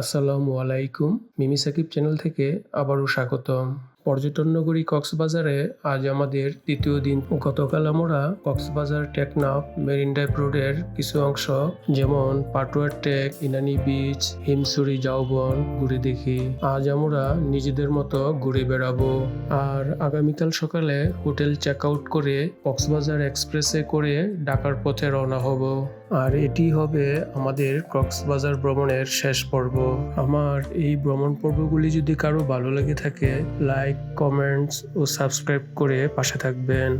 আসসালামু আলাইকুম মিমি সাকিব চ্যানেল থেকে আবারও স্বাগতম। পর্যটন নগরী কক্সবাজারে আজ আমাদের দ্বিতীয় দিন। গতকাল আমরা কক্সবাজার টেকনাফ মেরিন ড্রাইভ রোডের কিছু অংশ, যেমন পাটুয়ার টেক ইনানি বিচ হিমসুরি জাউবন ঘুরে দেখি। আজ আমরা নিজেদের মতো ঘুরে বেড়াবো। আর আগামীকাল সকালে হোটেল চেক আউট করে কক্সবাজার এক্সপ্রেসে করে ঢাকার পথে রওনা হব। আর এটি হবে আমাদের কক্সবাজার ভ্রমণের শেষ পর্ব। আমার এই ভ্রমণ পর্বগুলি যদি কারও ভালো লেগে থাকে লাইক কমেন্টস ও সাবস্ক্রাইব করে পাশে থাকবেন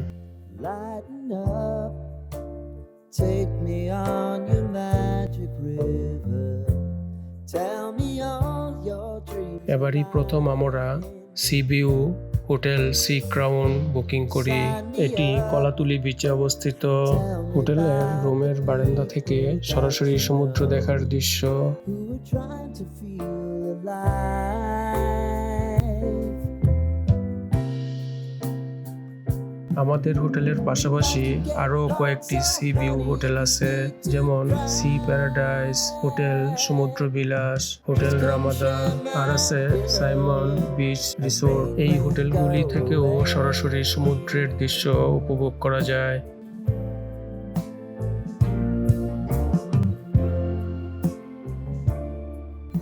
take me on your magic river. Tell me all your dreams. এবারই প্রথম আমরা seaview hotel sea crown booking করি এটি কলাতুলি বিচে অবস্থিত হোটেলের রুমের বারান্দা থেকে সরাসরি সমুদ্র দেখার দৃশ্য আমাদের হোটেলের পাশাপাশি আরও কয়েকটি সি ভিউ হোটেল আছে, যেমন সি প্যারাডাইস হোটেল সমুদ্র বিলাস হোটেল রামাদা, আর আছে সাইমন বিচ রিসোর্ট। এই হোটেলগুলি থেকেও সরাসরি সমুদ্রের দৃশ্য উপভোগ করা যায়।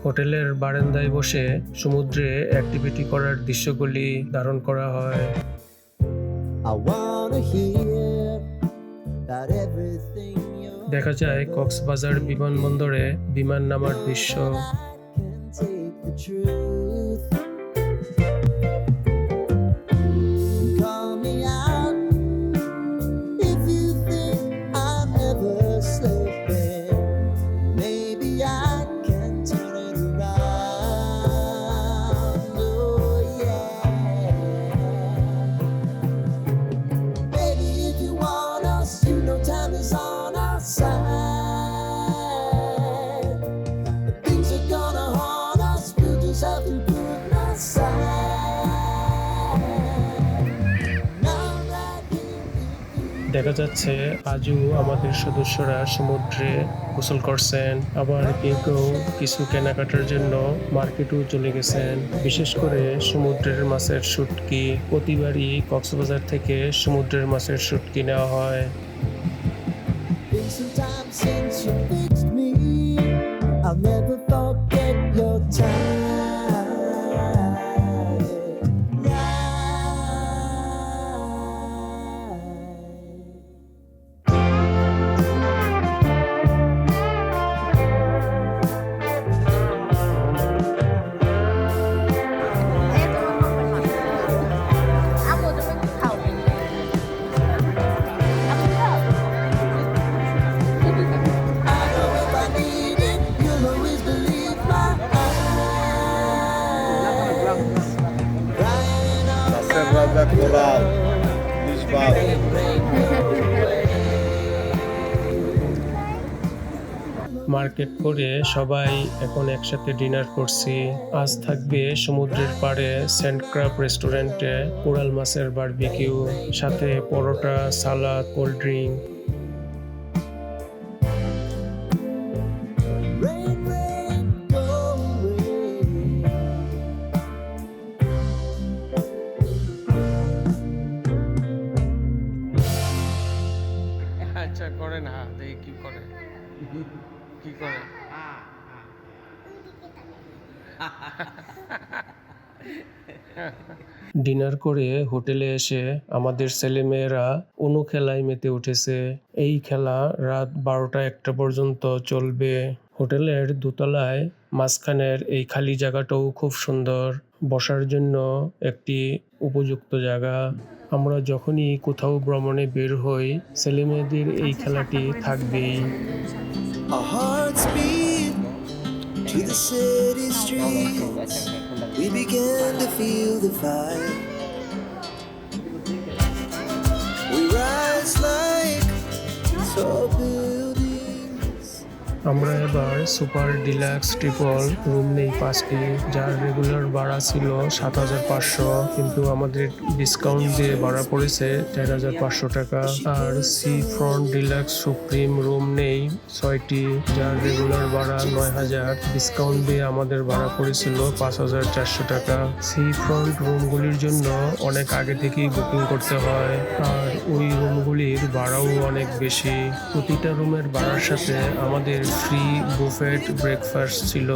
হোটেলের বারান্দায় বসে সমুদ্রে অ্যাক্টিভিটি করার দৃশ্যগুলি ধারণ করা হয়। দেখা যায় কক্সবাজার বিমানবন্দরে বিমান নামার দৃশ্য। দেখা যাচ্ছে আজও আমাদের সদস্যরা সমুদ্রে গোসল করছেন, আবার কেউ কেউ কিছু কেনাকাটার জন্য মার্কেটেও চলে গেছেন বিশেষ করে সমুদ্রের মাছের শুটকি, প্রতিবারই কক্সবাজার থেকে সমুদ্রের মাছের শুটকি নেওয়া হয়. I'll never forget your time. Market করে সবাই এখন একসাথে ডিনার করছি আজ থাকবে সমুদ্রের পাড়ে সেন্ট ক্রাব রেস্টুরেন্টে কোরাল মাছের বারবিকিউ, সাথে পরোটা, সালাদ, কোল্ড ড্রিঙ্ক. আচ্ছা করে না দেখি কি করে কি করে? ডিনার করে হোটেলে এসে আমাদের ছেলেমেয়েরা অনু খেলায় মেতে উঠেছে। এই খেলা রাত বারোটা একটা পর্যন্ত চলবে। হোটেলের দোতলায় মাঝখানের এই খালি জায়গাটাও খুব সুন্দর। বসার জন্য একটি উপযুক্ত জায়গা। আমরা যখনই কোথাও ভ্রমণে বের হই ছেলেমেয়েদের এই খেলাটি থাকবেই। Rise like. আমরা এবার সুপার ডিলাক্স ট্রিপল রুম নেই পাঁচটি, যার রেগুলার ভাড়া ছিল সাত হাজার পাঁচশো, কিন্তু আমাদের ডিসকাউন্ট দিয়ে ভাড়া পড়েছে চার হাজার পাঁচশো টাকা। আর sea front deluxe supreme room নেই ছয়টি, যার রেগুলার ভাড়া নয় হাজার। ডিসকাউন্ট দিয়ে আমাদের ভাড়া পড়েছিল পাঁচ হাজার চারশো টাকা। সি ফ্রন্ট রুমগুলির জন্য অনেক আগে থেকেই বুকিং করতে হয়, আর ওই রুমগুলির ভাড়াও অনেক বেশি। প্রতিটা রুমের ভাড়ার সাথে আমাদের ফ্রি বুফেট ব্রেকফাস্ট ছিল।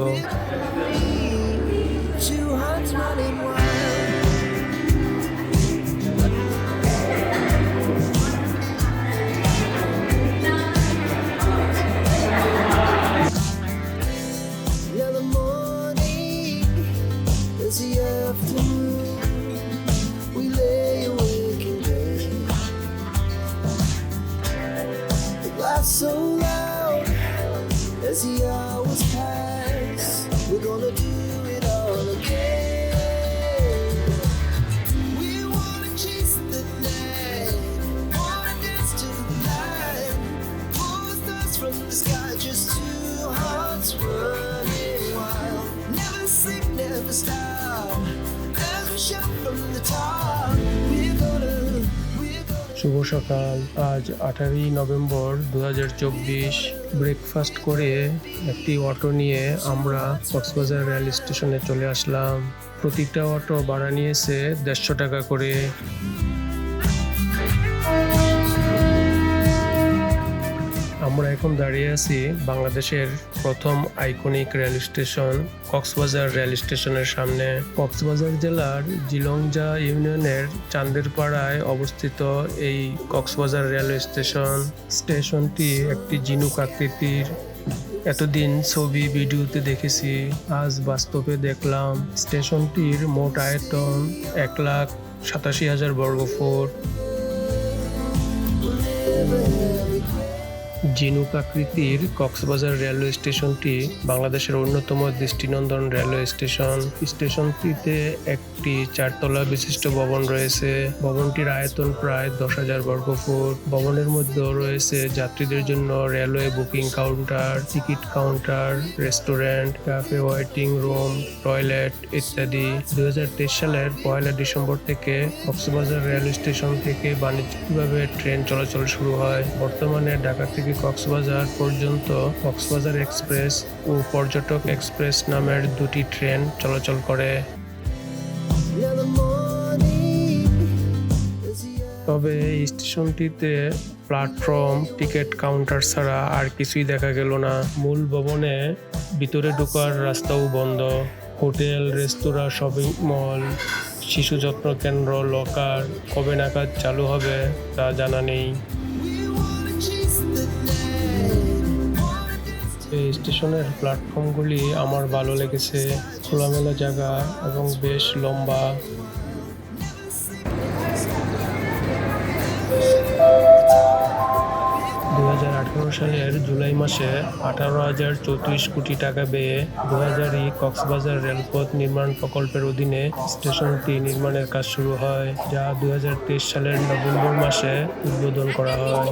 সকাল আজ আঠারোই নভেম্বর দু হাজার চব্বিশ। ব্রেকফাস্ট করে একটি অটো নিয়ে আমরা কক্সবাজার রেল স্টেশনে চলে আসলাম। প্রতিটা অটো ভাড়া নিয়েছে দেড়শো টাকা করে। আমরা এখন দাঁড়িয়ে আছি বাংলাদেশের প্রথম iconic rail station, Cox's Bazar rail স্টেশনের সামনে। কক্সবাজার জেলার জিলংজা ইউনিয়নের চান্দেরপাড়ায় অবস্থিত এই কক্সবাজার রেলওয়ে স্টেশন। স্টেশনটি একটি জিনুক আকৃতির। এতদিন ছবি, ভিডিওতে দেখেছি, আজ বাস্তবে দেখলাম স্টেশনটির মোট আয়তন এক লাখ সাতাশি হাজার বর্গফুট। জিনুক আকৃতির কক্সবাজার রেলওয়ে স্টেশনটি বাংলাদেশের অন্যতম দৃষ্টিনন্দন রেলওয়ে স্টেশন। স্টেশনটিতে একটি চারতলা বিশিষ্ট ভবন রয়েছে। ভবনটির আয়তন প্রায় দশ হাজার বর্গফুট ভবনের মধ্যে রয়েছে যাত্রীদের জন্য railway booking counter, ticket counter, restaurant, cafe, waiting room, toilet ইত্যাদি। দু হাজার তেইশ সালের পয়লা ডিসেম্বর থেকে কক্সবাজার রেলওয়ে স্টেশন থেকে বাণিজ্যিকভাবে ট্রেন চলাচল শুরু হয়। বর্তমানে ঢাকা থেকে কক্সবাজার পর্যন্ত কক্সবাজার এক্সপ্রেস ও পর্যটক এক্সপ্রেস নামের দুটি ট্রেন চলাচল করে। তবে এই স্টেশনটিতে প্ল্যাটফর্ম, টিকিট কাউন্টার ছাড়া আর কিছুই দেখা গেল না। মূল ভবনে ভিতরে ঢোকার রাস্তাও বন্ধ। হোটেল, রেস্তোরাঁ, শপিং মল, শিশু যত্ন কেন্দ্র, লকার কবে নাগাদ চালু হবে তা জানা নেই। স্টেশনের প্ল্যাটফর্মগুলি আমার ভালো লেগেছে। খোলামেলা জায়গা এবং বেশ লম্বা। দু হাজার আঠারো সালের জুলাই মাসে আঠারো হাজার চৌত্রিশ কোটি টাকা ব্যয়ে দু হাজারই কক্সবাজার রেলপথ নির্মাণ প্রকল্পের অধীনে স্টেশনটি নির্মাণের কাজ শুরু হয়, যা দু হাজার তেইশ সালের নভেম্বর মাসে উদ্বোধন করা হয়।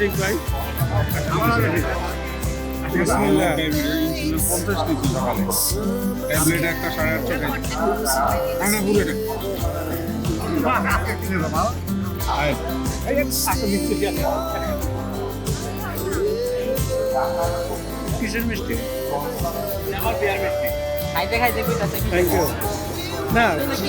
ডায়াবেটিক ভাই পঞ্চাশ নিচ্ছি সকালে ট্যাবলেট একটা সাড়ে আটশো খাইছি না পুরোটা আয়। কিসের মিষ্টি? খাইতে খাইতে থ্যাংক ইউ না। মিষ্টি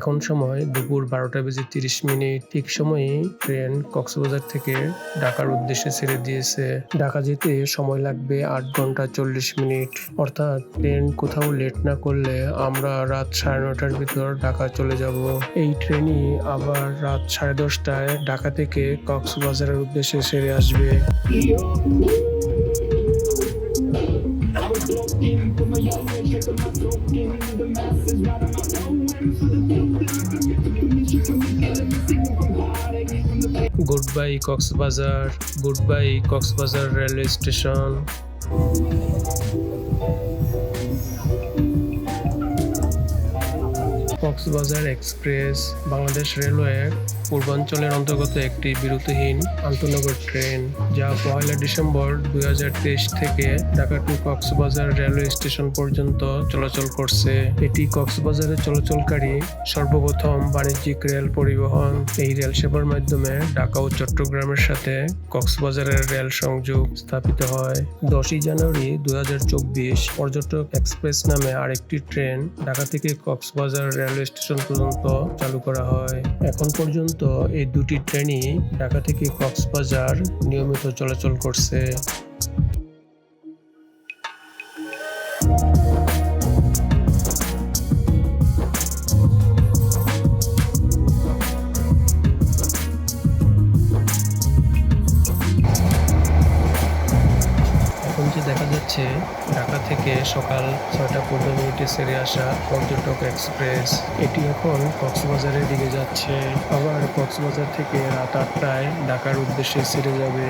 এখন সময় দুপুর বারোটা বেজে তিরিশ মিনিট। ঠিক সময়ে ট্রেন কক্সবাজার থেকে ঢাকার উদ্দেশ্যে ছেড়ে দিয়েছে। ঢাকা যেতে সময় লাগবে আট ঘণ্টা চল্লিশ মিনিট। অর্থাৎ ট্রেন কোথাও লেট না করলে আমরা রাত সাড়ে নটার ভিতর ঢাকা চলে যাব। এই ট্রেনই আবার রাত সাড়ে দশটায় ঢাকা থেকে কক্সবাজারের উদ্দেশ্যে ছেড়ে আসবে। Goodbye Cox's Bazar goodbye Cox's Bazar railway station Cox's Bazar express Bangladesh রেলওয়ের পূর্বাঞ্চলের অন্তর্গত একটি বিরতিহীন আন্তনগর ট্রেন, যা পয়লা ডিসেম্বর দুই হাজার তেইশ থেকে Dhaka to Cox's Bazar railway station পর্যন্ত চলাচল করছে। এটি কক্সবাজারে চলাচলকারী সর্বপ্রথম বাণিজ্যিক রেল পরিবহন। এই রেল সেবার মাধ্যমে ঢাকা ও চট্টগ্রামের সাথে কক্সবাজারের রেল সংযোগ স্থাপিত হয়। দশই জানুয়ারি দুই হাজার চব্বিশ পর্যটক এক্সপ্রেস নামে আরেকটি ট্রেন ঢাকা থেকে কক্সবাজার রেলওয়ে স্টেশন পর্যন্ত চালু করা হয়। এখন পর্যন্ত এই দুটি ট্রেনই ঢাকা থেকে কক্সবাজার নিয়মিত চলাচল করছে। ঢাকা থেকে সকাল ছয়টা পনেরো মিনিটে সেরে আসা পর্যটক এক্সপ্রেস। এটি এখন কক্সবাজারের দিকে যাচ্ছে। আবার কক্সবাজার থেকে রাত আটটায় ঢাকার উদ্দেশ্যে সেরে যাবে।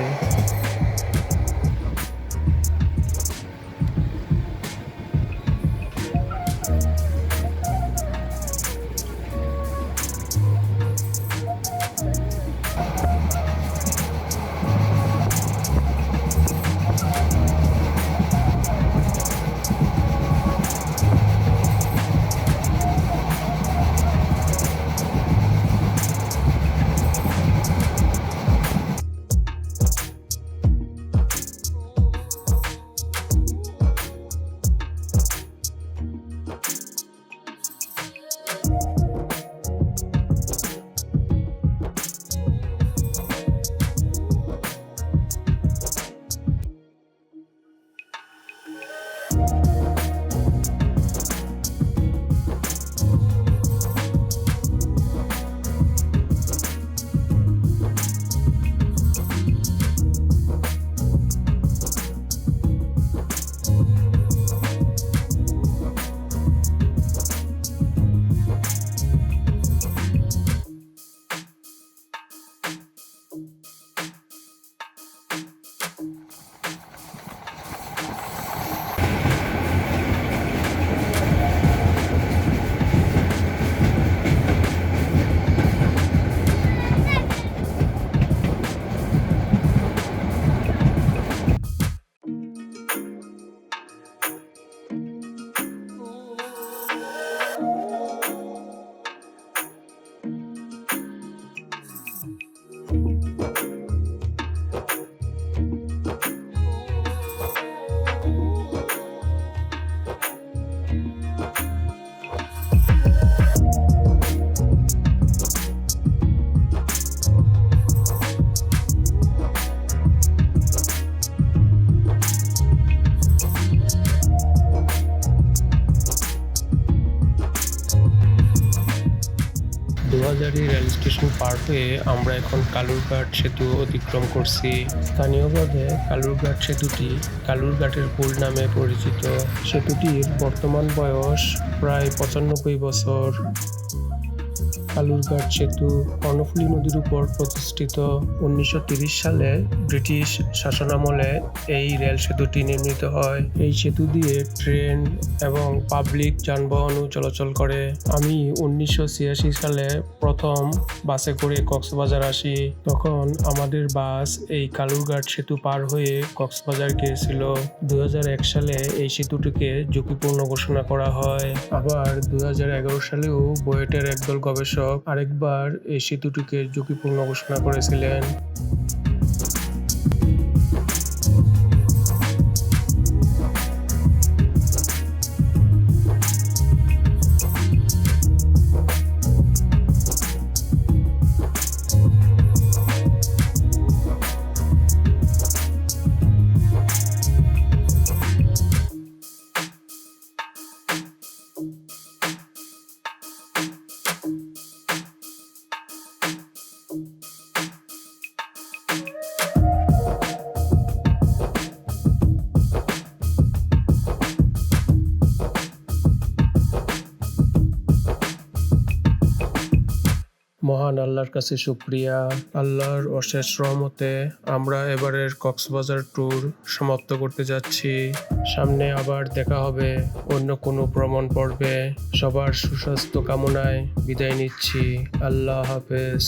দুহাজারি রেল স্টেশন পার হয়ে আমরা এখন কালুরঘাট সেতু অতিক্রম করছি। স্থানীয়ভাবে কালুরঘাট সেতুটি কালুরঘাটের পুল নামে পরিচিত। সেতুটির বর্তমান বয়স প্রায় পঁচানব্বই বছর। কালুরঘাট সেতু কর্ণফুলী নদীর উপর প্রতিষ্ঠিত উনিশশো সালে ব্রিটিশ শাসনামলে এই রেল সেতুটি নির্মিত হয়। এই সেতু দিয়ে ট্রেন এবং পাবলিক যানবাহনও চলাচল করে। আমি উনিশশো ছিয়াশি সালে প্রথম বাসে করে কক্সবাজার আসি। তখন আমাদের বাস এই কালুরঘাট সেতু পার হয়ে কক্সবাজার গিয়েছিল। দুই হাজার এক সালে এই সেতুটিকে ঝুঁকিপূর্ণ ঘোষণা করা হয়। আবার দু হাজার এগারো সালেও বুয়েটের একদল গবেষক আরেকবার এই সেতুটিকে ঝুঁকিপূর্ণ ঘোষণা করেছিলেন। মহান আল্লাহর কাছে সুপ্রিয়া আল্লাহর অশেষ রহমতে আমরা এবারের কক্সবাজার ট্যুর সমাপ্ত করতে যাচ্ছি। সামনে আবার দেখা হবে অন্য কোনো ভ্রমণ পর্বে। সবার সুস্বাস্থ্য কামনায় বিদায় নিচ্ছি। আল্লাহ হাফেজ।